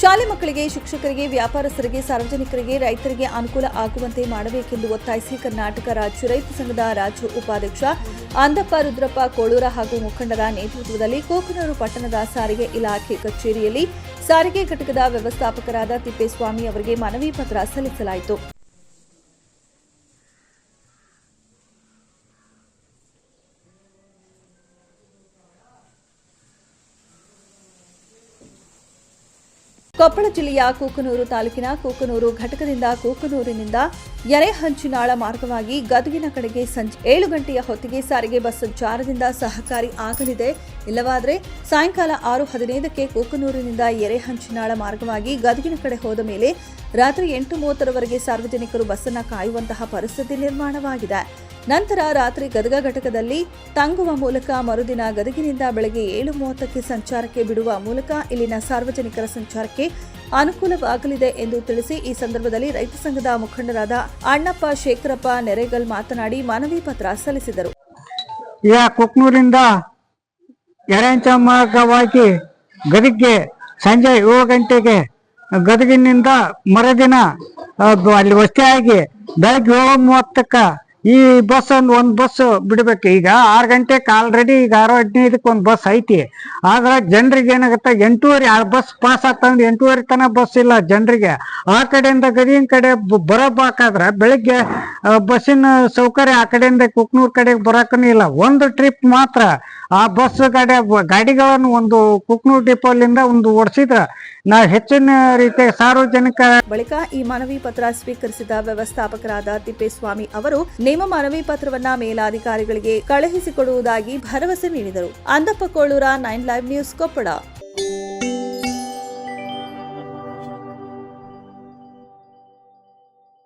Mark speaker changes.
Speaker 1: ಶಾಲೆ ಮಕ್ಕಳಿಗೆ, ಶಿಕ್ಷಕರಿಗೆ, ವ್ಯಾಪಾರಸ್ಥರಿಗೆ, ಸಾರ್ವಜನಿಕರಿಗೆ, ರೈತರಿಗೆ ಅನುಕೂಲ ಆಗುವಂತೆ ಮಾಡಬೇಕೆಂದು ಒತ್ತಾಯಿಸಿ ಕರ್ನಾಟಕ ರಾಜ್ಯ ರೈತ ಸಂಘದ ರಾಜ್ಯ ಉಪಾಧ್ಯಕ್ಷ ಅಂದಪ್ಪ ರುದ್ರಪ್ಪ ಕೋಳೂರ ಹಾಗೂ ಮುಖಂಡರ ನೇತೃತ್ವದಲ್ಲಿ ಕೋಕನೂರು ಪಟ್ಟಣದ ಸಾರಿಗೆ ಇಲಾಖೆ ಕಚೇರಿಯಲ್ಲಿ ಸಾರಿಗೆ ಘಟಕದ ವ್ಯವಸ್ಥಾಪಕರಾದ ತಿಪ್ಪೇಸ್ವಾಮಿ ಅವರಿಗೆ ಮನವಿ ಪತ್ರ ಸಲ್ಲಿಸಲಾಯಿತು. ಕೊಪ್ಪಳ ಜಿಲ್ಲೆಯ ಕೂಕನೂರು ತಾಲೂಕಿನ ಕೂಕನೂರು ಘಟಕದಿಂದ ಕೂಕನೂರಿನಿಂದ ಎರೆಹಂಚುನಾಳ ಮಾರ್ಗವಾಗಿ ಗದುಗಿನ ಕಡೆಗೆ ಸಂಜೆ ಏಳು ಗಂಟೆಯ ಹೊತ್ತಿಗೆ ಸಾರಿಗೆ ಬಸ್ ಸಂಚಾರದಿಂದ ಸಹಕಾರಿ ಆಗಲಿದೆ. ಇಲ್ಲವಾದರೆ ಸಾಯಂಕಾಲ ಆರು ಹದಿನೈದಕ್ಕೆ ಕೂಕನೂರಿನಿಂದ ಎರೆಹಂಚಿನಾಳ ಮಾರ್ಗವಾಗಿ ಗದುಗಿನ ಕಡೆ ಹೋದ ಮೇಲೆ ರಾತ್ರಿ ಎಂಟು ಮೂವತ್ತರವರೆಗೆ ಸಾರ್ವಜನಿಕರು ಬಸ್ಸನ್ನು ಕಾಯುವಂತಹ ಪರಿಸ್ಥಿತಿ ನಿರ್ಮಾಣವಾಗಿದೆ. ನಂತರ ರಾತ್ರಿ ಗದಗ ಘಟಕದಲ್ಲಿ ತಂಗುವ ಮೂಲಕ ಮರುದಿನ ಗದಗಿನಿಂದ ಬೆಳಗ್ಗೆ ಏಳು ಮೂವತ್ತಕ್ಕೆ ಸಂಚಾರಕ್ಕೆ ಬಿಡುವ ಮೂಲಕ ಇಲ್ಲಿನ ಸಾರ್ವಜನಿಕರ ಸಂಚಾರಕ್ಕೆ ಅನುಕೂಲವಾಗಲಿದೆ ಎಂದು ತಿಳಿಸಿ ಈ ಸಂದರ್ಭದಲ್ಲಿ ರೈತ ಸಂಘದ ಮುಖಂಡರಾದ ಅಣ್ಣಪ್ಪ ಶೇಖರಪ್ಪ ನೆರೆಗಲ್ ಮಾತನಾಡಿ ಮನವಿ ಪತ್ರ ಸಲ್ಲಿಸಿದರು.
Speaker 2: ಕುಕ್ನೂರಿಂದ ಮಾರ್ಗವಾಗಿ ಗದಗ್ಗೆ ಸಂಜೆ ಏಳು ಗಂಟೆಗೆ ಗದಗಿನಿಂದ ಮರುದಿನ ಅಲ್ಲಿ ವಸ್ತಿಯಾಗಿ ಬೆಳಗ್ಗೆ ಏಳು ಮೂವತ್ತಕ್ಕ ಈ ಬಸ್ ಒಂದು ಒಂದು ಬಸ್ ಬಿಡ್ಬೇಕು. ಈಗ ಆರು ಗಂಟೆಗೆ ಆಲ್ರೆಡಿ ಈಗ ಆರು ಹದಿನೈದಕ್ಕೆ ಒಂದು ಬಸ್ ಐತಿ. ಆದ್ರೆ ಜನರಿಗೆ ಏನಾಗುತ್ತೆ? ಎಂಟೂವರೆ ಆ ಬಸ್ ಪಾಸ್ ಆಗ್ತಂದ್ರೆ ಎಂಟೂವರೆ ತನಕ ಬಸ್ ಇಲ್ಲ ಜನರಿಗೆ. ಆ ಕಡೆಯಿಂದ ಗದಿಗಿನ ಕಡೆ ಬರಬೇಕಾದ್ರೆ ಬೆಳಿಗ್ಗೆ ಬಸ್ಸಿನ ಸೌಕರ್ಯ ಆ ಕಡೆಯಿಂದ ಕುಕ್ನೂರ್ ಕಡೆಗೆ ಬರಕನೂ ಇಲ್ಲ. ಒಂದು ಟ್ರಿಪ್ ಮಾತ್ರ ಆ ಬಸ್ ಗಾಡಿ, ಗಾಡಿಗಳನ್ನು ಒಂದು ಕುಕ್ನೂರ್ ಡಿಪೋಲಿಂದ ಒಂದು ಓಡಿಸಿದ್ರ ನಾವು ಹೆಚ್ಚಿನ ರೀತಿಯ ಸಾರ್ವಜನಿಕ
Speaker 1: ಬಳಿಕ ಈ ಮನವಿ ಪತ್ರ ಸ್ವೀಕರಿಸಿದ ವ್ಯವಸ್ಥಾಪಕರಾದ ತಿಪ್ಪೇಸ್ವಾಮಿ ಅವರು ನೇಮ ಮನವಿ ಪತ್ರವನ್ನ ಮೇಲಾಧಿಕಾರಿಗಳಿಗೆ ಕಳುಹಿಸಿಕೊಡುವುದಾಗಿ ಭರವಸೆ ನೀಡಿದರು. Andappa Kolur nine live news Koppal.